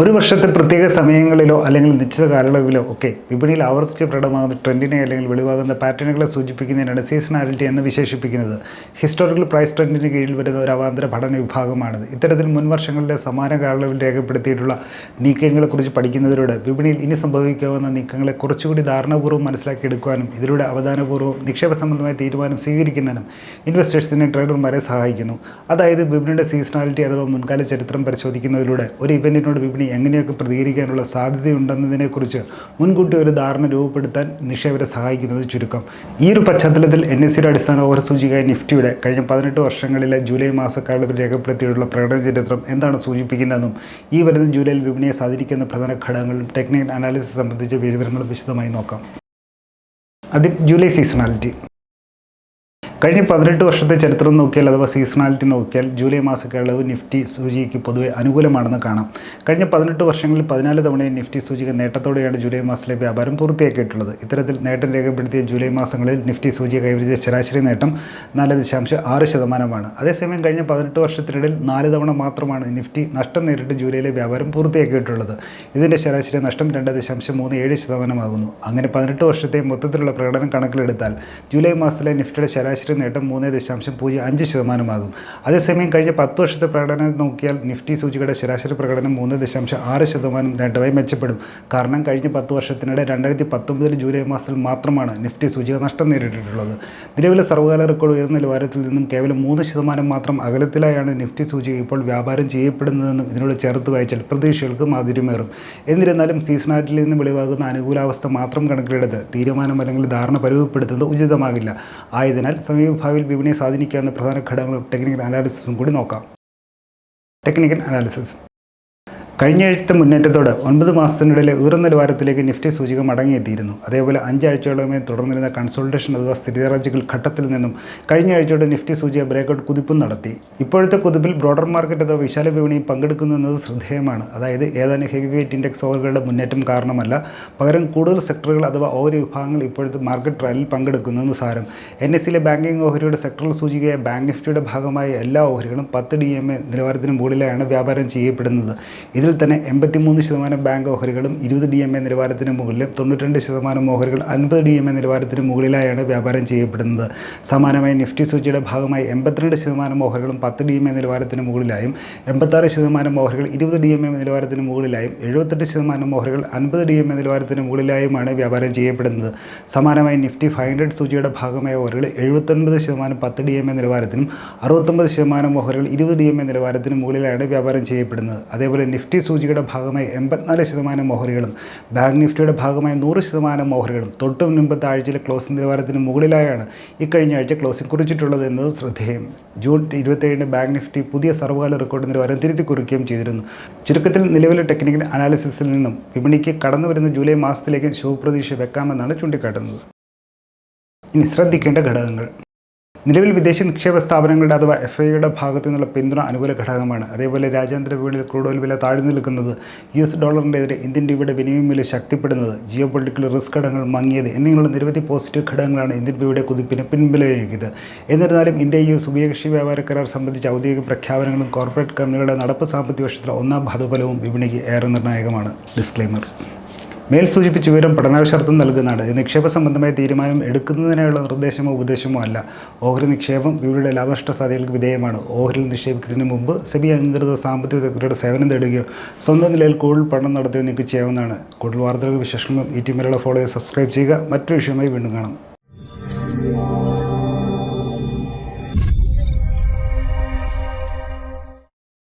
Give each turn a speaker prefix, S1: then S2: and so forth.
S1: ഒരു വർഷത്തെ പ്രത്യേക സമയങ്ങളിലോ അല്ലെങ്കിൽ നിശ്ചിത കാലയളവിലോ ഒക്കെ വിപണിയിൽ ആവർത്തിച്ച് പ്രകടമാകുന്ന ട്രെൻഡിനെ അല്ലെങ്കിൽ വെളിവാകുന്ന പാറ്റേണുകളെ സൂചിപ്പിക്കുന്നതിനാണ് സീസണാലിറ്റി എന്ന് വിശേഷിപ്പിക്കുന്നത്. ഹിസ്റ്റോറിക്കൽ പ്രൈസ് ട്രെൻഡിന് കീഴിൽ വരുന്ന ഒരു അവാന്തര പഠന വിഭാഗമാണിത്. ഇത്തരത്തിൽ മുൻ വർഷങ്ങളിലെ സമാന കാലയളവിൽ രേഖപ്പെടുത്തിയിട്ടുള്ള നീക്കങ്ങളെക്കുറിച്ച് പഠിക്കുന്നതിലൂടെ വിപണിയിൽ ഇനി സംഭവിക്കാവുന്ന നീക്കങ്ങളെ കുറച്ചുകൂടി ധാരണാപൂർവം മനസ്സിലാക്കിയെടുക്കുവാനും ഇതിലൂടെ അവധാനപൂർവം നിക്ഷേപ സംബന്ധമായ തീരുമാനം സ്വീകരിക്കുന്നതിനും ഇൻവെസ്റ്റേഴ്സിനെ ട്രേഡർമാരെ സഹായിക്കുന്നു. അതായത് വിപണിയുടെ സീസണാലിറ്റി അഥവാ മുൻകാല ചരിത്രം പരിശോധിക്കുന്നതിലൂടെ ഒരു ഇവന്റിനോട് വിപണി എങ്ങനെയൊക്കെ പ്രതികരിക്കാനുള്ള സാധ്യതയുണ്ടെന്നതിനെക്കുറിച്ച് മുൻകൂട്ടി ഒരു ധാരണ രൂപപ്പെടുത്താൻ നിക്ഷേപരെ സഹായിക്കുന്നത് ചുരുക്കം. ഈ ഒരു പശ്ചാത്തലത്തിൽ എൻ എസ് സിയുടെ അടിസ്ഥാന ഓഹരി സൂചികയായ നിഫ്റ്റിയുടെ കഴിഞ്ഞ പതിനെട്ട് വർഷങ്ങളിലെ ജൂലൈ മാസക്കാലത്തിൽ രേഖപ്പെടുത്തിയിട്ടുള്ള പ്രകടന ചരിത്രം എന്താണ് സൂചിപ്പിക്കുന്നതെന്നും ഈ വരുന്ന ജൂലൈയിൽ വിപണിയെ സ്വാധീനിക്കുന്ന പ്രധാന ഘടകങ്ങളും ടെക്നിക്കൽ അനാലിസിസ് സംബന്ധിച്ച വിവരങ്ങളും വിശദമായി നോക്കാം. ആദ്യം ജൂലൈ സീസണാലിറ്റി കഴിഞ്ഞ പതിനെട്ട് വർഷത്തെ ചരിത്രം നോക്കിയാൽ അഥവാ സീസണാലിറ്റി നോക്കിയാൽ ജൂലൈ മാസക്കാലവ് നിഫ്റ്റി സൂചിക്ക് പൊതുവെ അനുകൂലമാണെന്ന് കാണാം. കഴിഞ്ഞ പതിനെട്ട് വർഷങ്ങളിൽ പതിനാല് തവണയും നിഫ്റ്റി സൂചിക നേട്ടത്തോടെയാണ് ജൂലൈ മാസത്തിലെ വ്യാപാരം പൂർത്തിയാക്കിയിട്ടുള്ളത്. ഇത്തരത്തിൽ നേട്ടം രേഖപ്പെടുത്തിയ ജൂലൈ മാസങ്ങളിൽ നിഫ്റ്റി സൂചിക കൈവരിച്ച ശരാശരി നേട്ടം നാല് ദശാംശം ആറ് ശതമാനമാണ്. അതേസമയം കഴിഞ്ഞ പതിനെട്ട് വർഷത്തിനിടയിൽ നാല് തവണ മാത്രമാണ് നിഫ്റ്റി നഷ്ടം നേരിട്ട് ജൂലൈയിലെ വ്യാപാരം പൂർത്തിയാക്കിയിട്ടുള്ളത്. ഇതിന്റെ ശരാശരി നഷ്ടം രണ്ട് ദശാംശം മൂന്ന് ഏഴ് ശതമാനമാകുന്നു. അങ്ങനെ പതിനെട്ട് വർഷത്തെ മൊത്തത്തിലുള്ള പ്രകടനം കണക്കിലെടുത്താൽ ജൂലൈ മാസത്തിലെ നിഫ്റ്റിയുടെ ശരാശരി നേട്ടം മൂന്ന് ദശാംശം പൂജ്യം അഞ്ച് ശതമാനമാകും. അതേസമയം കഴിഞ്ഞ പത്ത് വർഷത്തെ പ്രകടനം നോക്കിയാൽ നിഫ്റ്റി സൂചികയുടെ ശരാശരി പ്രകടനം മൂന്ന് ദശാംശം ആറ് ശതമാനം നേട്ടമായി മെച്ചപ്പെടും. കാരണം കഴിഞ്ഞ പത്ത് വർഷത്തിനിടെ രണ്ടായിരത്തി പത്തൊമ്പതിൽ ജൂലൈ മാസത്തിൽ മാത്രമാണ് നിഫ്റ്റി സൂചിക നഷ്ടം നേരിട്ടിട്ടുള്ളത്. നിലവിലെ സർവകാല റെക്കോർഡ് ഉയർന്ന നിലവാരത്തിൽ നിന്നും കേവലം മൂന്ന് ശതമാനം മാത്രം അകലത്തിലായാണ് നിഫ്റ്റി സൂചിക ഇപ്പോൾ വ്യാപാരം ചെയ്യപ്പെടുന്നതെന്നും ഇതിനോട് ചേർത്ത് വായിച്ചാൽ പ്രതീക്ഷകൾക്ക് മാധുര്യമേറും. എന്നിരുന്നാലും സീസണാലിറ്റിയിൽ നിന്ന് വെളിവാകുന്ന അനുകൂലാവസ്ഥ മാത്രം കണക്കിലെടുത്ത് തീരുമാനം അല്ലെങ്കിൽ ധാരണ പരുവപ്പെടുത്തുന്നത് ഉചിതമാകില്ല. ആയതിനാൽ സമീപഭാവിയിൽ വിപണിയെ സ്വാധീനിക്കാവുന്ന പ്രധാന ഘടകങ്ങളും ടെക്നിക്കൽ അനാലിസിസും കൂടി നോക്കാം. Technical analysis. കഴിഞ്ഞ ആഴ്ചത്തെ മുന്നേറ്റത്തോടെ ഒൻപത് മാസത്തിനിടയിലെ ഉയർന്ന നിലവാരത്തിലേക്ക് നിഫ്റ്റി സൂചിക മടങ്ങിയെത്തിയിരുന്നു. അതേപോലെ അഞ്ചാഴ്ചയോളമേ തുടർന്നിരുന്ന കൺസോൾട്ടേഷൻ അഥവാ സ്ഥിരീകരണ ഘട്ടത്തിൽ നിന്നും കഴിഞ്ഞ ആഴ്ചയോടെ നിഫ്റ്റി സൂചിക ബ്രേക്കൗട്ട് കുതിപ്പും നടത്തി. ഇപ്പോഴത്തെ കുതിപ്പിൽ ബ്രോഡർ മാർക്കറ്റ് അഥവാ വിശാല വിപണിയും പങ്കെടുക്കുന്നു എന്നത് ശ്രദ്ധേയമാണ്. അതായത് ഏതാനും ഹെവി വെയിറ്റ് ഇൻഡെക്സ് ഓവറുകളുടെ മുന്നേറ്റം കാരണമല്ല പകരം കൂടുതൽ സെക്ടറുകൾ അഥവാ ഓഹരി വിഭാഗങ്ങൾ ഇപ്പോഴത്തെ മാർക്കറ്റ് ട്രയലിൽ പങ്കെടുക്കുന്നെന്ന് സാരം. എൻ എസ് സിയിലെ ബാങ്കിംഗ് ഓഹരിയുടെ സെക്ടറൽ സൂചികയായ ബാങ്ക് നിഫ്റ്റിയുടെ ഭാഗമായ എല്ലാ ഓഹരികളും പത്ത് ഡി എം എ നിലവാരത്തിന് മുകളിലായാണ് വ്യാപാരം ചെയ്യപ്പെടുന്നത്. ഇതിൽ തന്നെ എൺപത്തിമൂന്ന് ശതമാനം ബാങ്ക് ഓഹരികളും ഇരുപത് ഡി എം എ നിലവാരത്തിന് മുകളിലും തൊണ്ണൂറ്റിരണ്ട് ശതമാനം ഓഹരികൾ അൻപത് ഡി എം എ നിലവാരത്തിന് മുകളിലായാണ് വ്യാപാരം ചെയ്യപ്പെടുന്നത്. സമാനമായി നിഫ്റ്റി സൂചിയുടെ ഭാഗമായി എൺപത്തിരണ്ട് ശതമാനം ഓഹരികളും പത്ത് ഡി എം എ നിലവാരത്തിന് മുകളിലായും എൺപത്താറ് ശതമാനം ഓഹരികൾ ഇരുപത് ഡി എം എ നിലവാരത്തിന് മുകളിലായും എഴുപത്തെട്ട് ശതമാനം ഓഹരികൾ അൻപത് ഡി എം എ നിലവാരത്തിന് മുകളിലായുമാണ് വ്യാപാരം ചെയ്യപ്പെടുന്നത്. സമാനമായി നിഫ്റ്റി ഫൈവ് ഹൺഡ്രഡ് സൂചിയുടെ ഭാഗമായ ഓഹരികൾ എഴുപത്തൊൻപത് ശതമാനം പത്ത് ഡി എം എ നിലവാരത്തിനും അറുപത്തൊമ്പത് ശതമാനം ഓഹരികൾ ഇരുപത് ഡി എം എ നിലവാരത്തിന് മുകളിലാണ് വ്യാപാരം ചെയ്യപ്പെടുന്നത്. അതേപോലെ നിഫ്റ്റി സൂചികയുടെ ഭാഗമായി എൺപത്തിനാല് ശതമാനം ഓഹരികളും ബാങ്ക് നിഫ്റ്റിയുടെ ഭാഗമായി നൂറ് ശതമാനം ഓഹരികളും തൊട്ടും മുൻപത്തെ ആഴ്ചയിലെ ക്ലോസിംഗ് നിലവാരത്തിന് മുകളിലായാണ് ഇക്കഴിഞ്ഞ ആഴ്ച ക്ലോസിംഗ് കുറിച്ചിട്ടുള്ളത് എന്നത് ശ്രദ്ധേയം. ജൂൺ ഇരുപത്തേഴിന് ബാങ്ക് നിഫ്റ്റി പുതിയ സർവകാല റെക്കോർഡ് നിലവാരം തിരുത്തി കുറിക്കുകയും ചെയ്തിരുന്നു. ചുരുക്കത്തിൽ നിലവിലെ ടെക്നിക്കൽ അനാലിസിസിൽ നിന്നും വിപണിക്ക് കടന്നു വരുന്ന ജൂലൈ മാസത്തിലേക്ക് ശുഭപ്രതീക്ഷ വെക്കാമെന്നാണ് ചൂണ്ടിക്കാട്ടുന്നത്. ഇനി ശ്രദ്ധിക്കേണ്ട ഘടകങ്ങൾ. നിലവിൽ വിദേശ നിക്ഷേപ സ്ഥാപനങ്ങളുടെ അഥവാ എഫ് ഐയുടെ ഭാഗത്തു നിന്നുള്ള പിന്തുണ അനുകൂല ഘടകമാണ്. അതേപോലെ രാജ്യാന്തര വിപണിയിൽ ക്രൂഡ് ഓയിൽ വില താഴ്ന്നു നിൽക്കുന്നത് യു എസ് ഡോളറിന്റെതിരെ ഇന്ത്യൻ രൂപയുടെ വിനിമയം വില ശക്തിപ്പെടുന്നത് ജിയോ പൊളിറ്റിക്കൽ റിസ്ക് ഘടകങ്ങൾ മങ്ങിയത് എന്നിങ്ങനെയുള്ള നിരവധി പോസിറ്റീവ് ഘടകങ്ങളാണ് ഇന്ത്യൻ രൂപയുടെ കുതിപ്പിന് പിൻബലയോഗിക്കുന്നത് എന്നിരുന്നാലും ഇന്ത്യ യു എസ് ഉഭയകക്ഷി വ്യാപാര കരാർ സംബന്ധിച്ച ഔദ്യോഗിക പ്രഖ്യാപനങ്ങളും കോർപ്പറേറ്റ് കമ്പനികളുടെ നടപ്പ് സാമ്പത്തിക വർഷത്തിലെ ഒന്നാം ഭാഗഫലവും വിപണിക്ക് ഏറെ നിർണായകമാണ്. ഡിസ്ക്ലെയിമർ. മേൽ സൂചിപ്പിച്ച വിവരം പഠനാവശ്യാർത്ഥം നൽകുന്നതാണ്. നിക്ഷേപ സംബന്ധമായ തീരുമാനം എടുക്കുന്നതിനായുള്ള നിർദ്ദേശമോ ഉപദേശമോ അല്ല. ഓഹരി നിക്ഷേപം ഇവരുടെ ലാഭനഷ്ട സാധ്യതകൾക്ക് വിധേയമാണ്. ഓഹരി നിക്ഷേപിക്കുന്നതിന് മുമ്പ് സെബി അംഗീകൃത സാമ്പത്തിക വിദഗ്ധരുടെ സേവനം തേടുകയോ സ്വന്തം നിലയിൽ കൂടുതൽ പഠനം നടത്തുകയോ നിങ്ങൾക്ക് ചെയ്യാവുന്നതാണ്. കൂടുതൽ വാർത്തകൾക്ക് വിശേഷങ്ങളും ഈ ടി മലയാളം ഫോളോ സബ്സ്ക്രൈബ് ചെയ്യുക. മറ്റൊരു വിഷയമായി വീണ്ടും കാണാം.